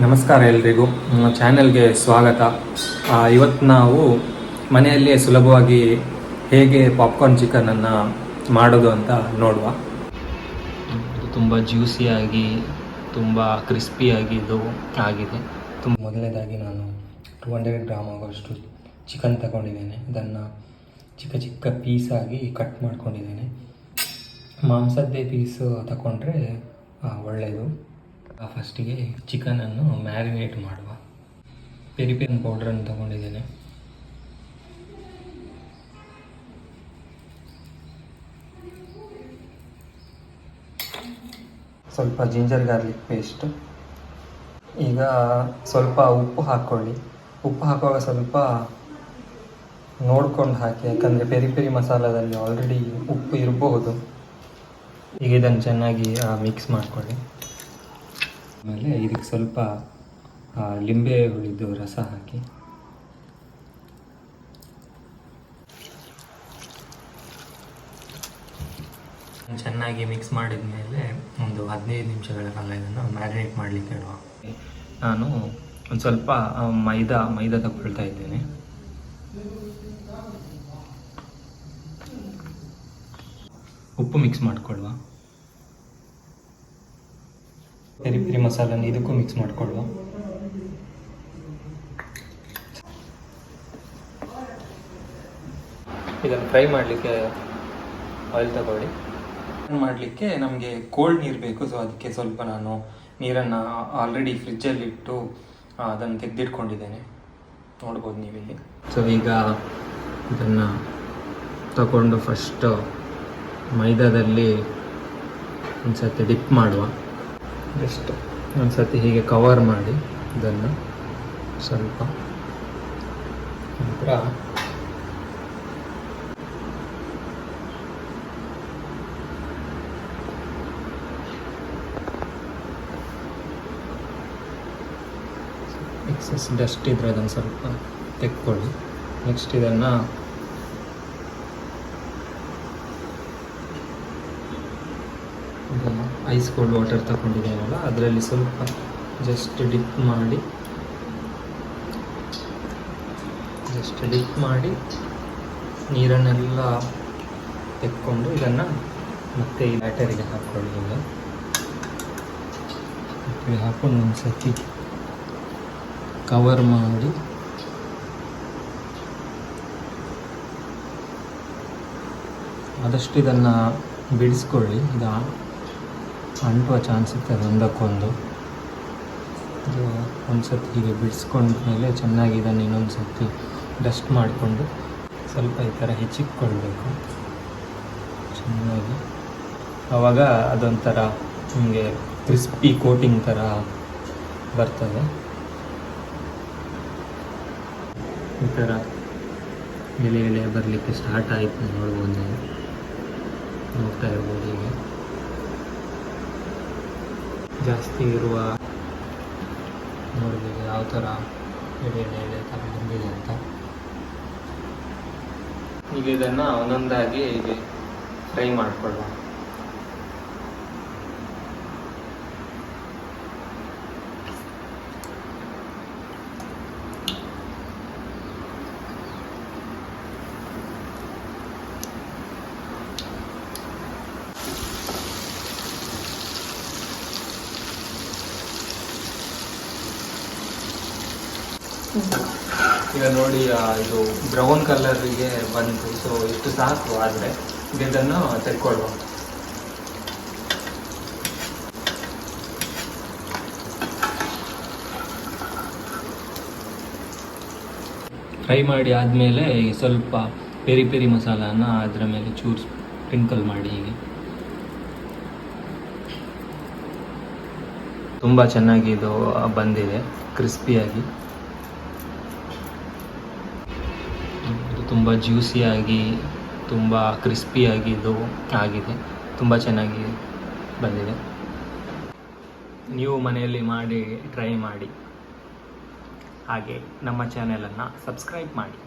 ನಮಸ್ಕಾರ ಎಲ್ರಿಗೂ. ನಮ್ಮ ಚಾನೆಲ್ಗೆ ಸ್ವಾಗತ. ಇವತ್ತು ನಾವು ಮನೆಯಲ್ಲೇ ಸುಲಭವಾಗಿ ಹೇಗೆ ಪಾಪ್ಕಾರ್ನ್ ಚಿಕನನ್ನು ಮಾಡೋದು ಅಂತ ನೋಡುವ. ತುಂಬ ಜ್ಯೂಸಿಯಾಗಿ ತುಂಬ ಕ್ರಿಸ್ಪಿಯಾಗಿ ಇದು ಆಗಿದೆ. ತುಂಬ ಮೊದಲನೇದಾಗಿ ನಾನು ಟೂ ಹಂಡ್ರೆಡ್ ಗ್ರಾಮ್ ಆಗೋಷ್ಟು ಚಿಕನ್ ತಗೊಂಡಿದ್ದೇನೆ. ಅದನ್ನು ಚಿಕ್ಕ ಚಿಕ್ಕ ಪೀಸಾಗಿ ಕಟ್ ಮಾಡ್ಕೊಂಡಿದ್ದೇನೆ. ಮಾಂಸದ್ದೇ ಪೀಸು ತಗೊಂಡ್ರೆ ಒಳ್ಳೆಯದು ಫಸ್ಟಿಗೆ ಚಿಕನನ್ನು ಮ್ಯಾರಿನೇಟ್ ಮಾಡುವ. ಪೆರಿ ಪೆರಿ ಪೌಡ್ರನ್ನು ತಗೊಂಡಿದ್ದೇನೆ. ಸ್ವಲ್ಪ ಜಿಂಜರ್ ಗಾರ್ಲಿಕ್ ಪೇಸ್ಟ್ ಈಗ ಸ್ವಲ್ಪ ಉಪ್ಪು ಹಾಕ್ಕೊಳ್ಳಿ ಉಪ್ಪು ಹಾಕುವಾಗ ಸ್ವಲ್ಪ ನೋಡ್ಕೊಂಡು ಹಾಕಿ, ಯಾಕಂದರೆ ಪೆರಿ ಪೆರಿ ಮಸಾಲದಲ್ಲಿ ಆಲ್ರೆಡಿ ಉಪ್ಪು ಇರಬಹುದು ಈಗ ಇದನ್ನು ಚೆನ್ನಾಗಿ ಮಿಕ್ಸ್ ಮಾಡ್ಕೊಳ್ಳಿ. ಆಮೇಲೆ ಇದಕ್ಕೆ ಸ್ವಲ್ಪ ಲಿಂಬೆ ಹುಳಿದು ರಸ ಹಾಕಿ. ಚೆನ್ನಾಗಿ ಮಿಕ್ಸ್ ಮಾಡಿದ ಮೇಲೆ ಒಂದು ಹದಿನೈದು ನಿಮಿಷಗಳ ಕಾಲ ಇದನ್ನು ಮ್ಯಾರಿನೇಟ್ ಮಾಡಲಿಕ್ಕೆ ಇಡುವ ನಾನು ಒಂದು ಸ್ವಲ್ಪ ಮೈದಾ ಮೈದಾ ತಗೊಳ್ತಾ ಇದ್ದೇನೆ. ಉಪ್ಪು ಮಿಕ್ಸ್ ಮಾಡ್ಕೊಳ್ಳುವ. ಪೆರಿ ಮಸಾಲನ ಇದಕ್ಕೂ ಮಿಕ್ಸ್ ಮಾಡ್ಕೊಳ್ಳುವ ಇದನ್ನು ಫ್ರೈ ಮಾಡಲಿಕ್ಕೆ ಆಯಿಲ್ ತಗೊಳ್ಳಿ. ಮಾಡಲಿಕ್ಕೆ ನಮಗೆ ಕೋಲ್ಡ್ ನೀರು ಬೇಕು ಸೊ ಅದಕ್ಕೆ ಸ್ವಲ್ಪ ನಾನು ನೀರನ್ನು ಆಲ್ರೆಡಿ ಫ್ರಿಜ್ಜಲ್ಲಿಟ್ಟು ಅದನ್ನು ತೆಗೆದಿಟ್ಕೊಂಡಿದ್ದೇನೆ. ನೋಡ್ಬೋದು ನೀವಿಲ್ಲಿ. ಸೊ ಈಗ ಇದನ್ನು ತಗೊಂಡು ಫಸ್ಟ್ ಮೈದಾದಲ್ಲಿ ಒಂದು ಸತಿ ಡಿಪ್ ಮಾಡುವ. ಜಸ್ಟ್ ಒಂದು ಸತಿ ಹೀಗೆ ಕವರ್ ಮಾಡಿ, ಇದನ್ನು ಸ್ವಲ್ಪ ನಂತರ ಎಕ್ಸಸ್ ಡಸ್ಟ್ ಇದ್ರೆ ಅದನ್ನು ಸ್ವಲ್ಪ ತೆಕ್ಕೊಳ್ಳಿ. ನೆಕ್ಸ್ಟ್ ಇದನ್ನು ಐಸ್ ಕೋಲ್ಡ್ ವಾಟರ್ ತಗೊಂಡಿದ್ದೇವಲ್ಲ ಅದರಲ್ಲಿ ಸ್ವಲ್ಪ ಜಸ್ಟ್ ಡಿಪ್ ಮಾಡಿ ಜಸ್ಟ್ ಡಿಪ್ ಮಾಡಿ, ನೀರನ್ನೆಲ್ಲ ತೆಕ್ಕೊಂಡು ಇದನ್ನು ಮತ್ತೆ ಈ ಬ್ಯಾಟರಿಗೆ ಹಾಕ್ಕೊಳ್ಳಿ ಈಗ ಬ್ಯಾಟರಿಗೆ ಹಾಕ್ಕೊಂಡು ಒಂದು ಸತಿ ಕವರ್ ಮಾಡಿ, ಆದಷ್ಟು ಇದನ್ನು ಬಿಡಿಸ್ಕೊಳ್ಳಿ. ಇದು ಅಂಟುವ ಚಾನ್ಸ್ ಇರ್ತದೆ ಒಂದಕ್ಕೊಂದು. ಇದು ಒಂದು ಸರ್ತಿ ಹೀಗೆ ಬಿಡಿಸ್ಕೊಂಡ ಮೇಲೆ ಚೆನ್ನಾಗಿ ಇದನ್ನು ಇನ್ನೊಂದು ಸರ್ತಿ ಡಸ್ಟ್ ಮಾಡಿಕೊಂಡು ಸ್ವಲ್ಪ ಈ ಥರ ಹೆಚ್ಚಿಕ್ಕೊಳ್ಬೇಕು ಚೆನ್ನಾಗಿ. ಆವಾಗ ಅದೊಂಥರ ನಿಮಗೆ ಕ್ರಿಸ್ಪಿ ಕೋಟಿಂಗ್ ಥರ ಬರ್ತದೆ. ಈ ಥರ ಎಲೆ ಎಲೆ ಬರಲಿಕ್ಕೆ ಸ್ಟಾರ್ಟ್ ಆಯಿತು ನೋಡ್ಬೋದು ನೋಡ್ತಾ ಇರ್ಬೋದು ಈಗ ಜಾಸ್ತಿ ಇರುವ ನೋಡ್ಬೋದು ಯಾವ ಥರ ಎಲೆ ಇದೆ ಥರ ಬಂದಿದೆ ಅಂತ. ಈಗ ಇದನ್ನು ಒಂದೊಂದಾಗಿ ಹೀಗೆ ಫ್ರೈ ಮಾಡಿಕೊಳ್ಳುವ ಈಗ ನೋಡಿ ಇದು ಬ್ರೌನ್ ಕಲರಿಗೆ ಬಂತು. ಸೊ ಇಷ್ಟು ಸಾಕು ಆದರೆ ಇದನ್ನು ತೆಕ್ಕೊಳ್ಳುವ ಫ್ರೈ ಮಾಡಿ ಆದಮೇಲೆ ಸ್ವಲ್ಪ ಪೆರಿ ಪೆರಿ ಮಸಾಲಾನ ಅದರ ಮೇಲೆ ಚೂರು ಸ್ಪ್ರಿಂಕಲ್ ಮಾಡಿ ಹೀಗೆ. ತುಂಬ ಚೆನ್ನಾಗಿ ಇದು ಬಂದಿದೆ ಕ್ರಿಸ್ಪಿಯಾಗಿ ತುಂಬ ಜ್ಯೂಸಿಯಾಗಿ, ತುಂಬ ಕ್ರಿಸ್ಪಿಯಾಗಿ ಇದು ಆಗಿದೆ. ತುಂಬ ಚೆನ್ನಾಗಿ ಬಂದಿದೆ. ನೀವು ಮನೆಯಲ್ಲಿ ಮಾಡಿ, ಟ್ರೈ ಮಾಡಿ. ಹಾಗೆ ನಮ್ಮ ಚಾನೆಲನ್ನು ಸಬ್ಸ್ಕ್ರೈಬ್ ಮಾಡಿ.